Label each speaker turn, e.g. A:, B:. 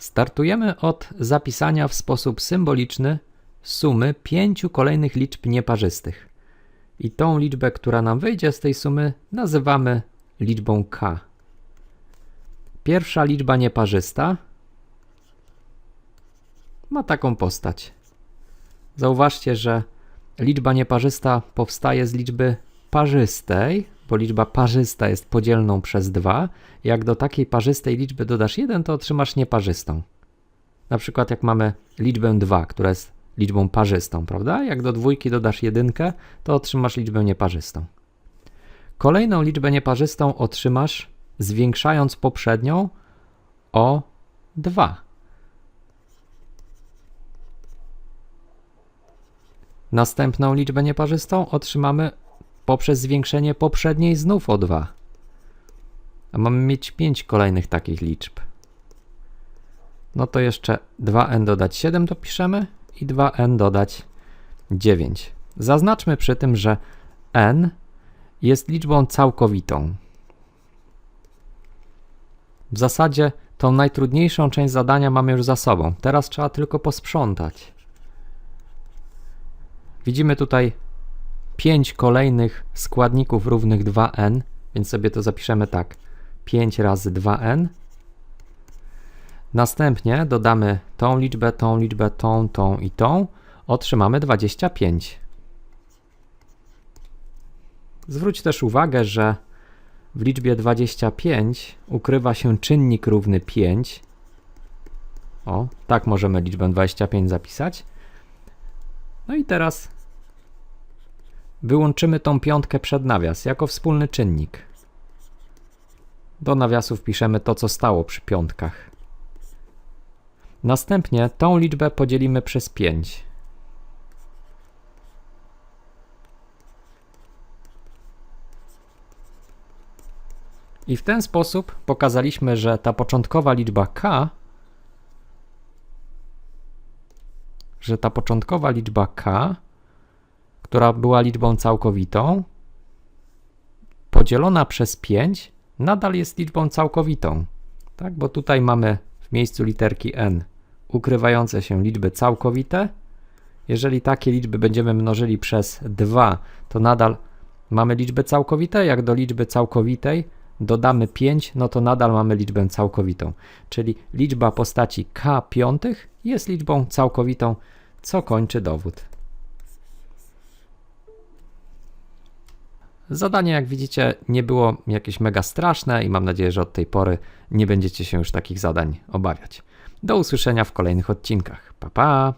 A: Startujemy od zapisania w sposób symboliczny sumy pięciu kolejnych liczb nieparzystych. I tą liczbę, która nam wyjdzie z tej sumy, nazywamy liczbą k. Pierwsza liczba nieparzysta ma taką postać. Zauważcie, że liczba nieparzysta powstaje z liczby parzystej, bo liczba parzysta jest podzielną przez 2. Jak do takiej parzystej liczby dodasz 1, to otrzymasz nieparzystą. Na przykład jak mamy liczbę 2, która jest liczbą parzystą, prawda? Jak do dwójki dodasz jedynkę, to otrzymasz liczbę nieparzystą. Kolejną liczbę nieparzystą otrzymasz zwiększając poprzednią o 2. Następną liczbę nieparzystą otrzymamy poprzez zwiększenie poprzedniej znów o 2. A mamy mieć 5 kolejnych takich liczb. No to jeszcze 2n dodać 7 dopiszemy i 2n dodać 9. Zaznaczmy przy tym, że n jest liczbą całkowitą. W zasadzie tą najtrudniejszą część zadania mamy już za sobą. Teraz trzeba tylko posprzątać. Widzimy tutaj 5 kolejnych składników równych 2n, więc sobie to zapiszemy tak. 5 razy 2n. Następnie dodamy tą liczbę, tą liczbę, tą, tą i tą. Otrzymamy 25. Zwróć też uwagę, że w liczbie 25 ukrywa się czynnik równy 5. O, tak możemy liczbę 25 zapisać. No i teraz wyłączymy tą piątkę przed nawias jako wspólny czynnik. Do nawiasów piszemy to, co stało przy piątkach. Następnie tą liczbę podzielimy przez 5. I w ten sposób pokazaliśmy, że ta początkowa liczba k, że ta początkowa liczba k, która była liczbą całkowitą, podzielona przez 5, nadal jest liczbą całkowitą. Tak? Bo tutaj mamy w miejscu literki n ukrywające się liczby całkowite. Jeżeli takie liczby będziemy mnożyli przez 2, to nadal mamy liczby całkowite. Jak do liczby całkowitej dodamy 5, no to nadal mamy liczbę całkowitą. Czyli liczba postaci k piątych jest liczbą całkowitą, co kończy dowód. Zadanie, jak widzicie, nie było jakieś mega straszne i mam nadzieję, że od tej pory nie będziecie się już takich zadań obawiać. Do usłyszenia w kolejnych odcinkach. Pa pa!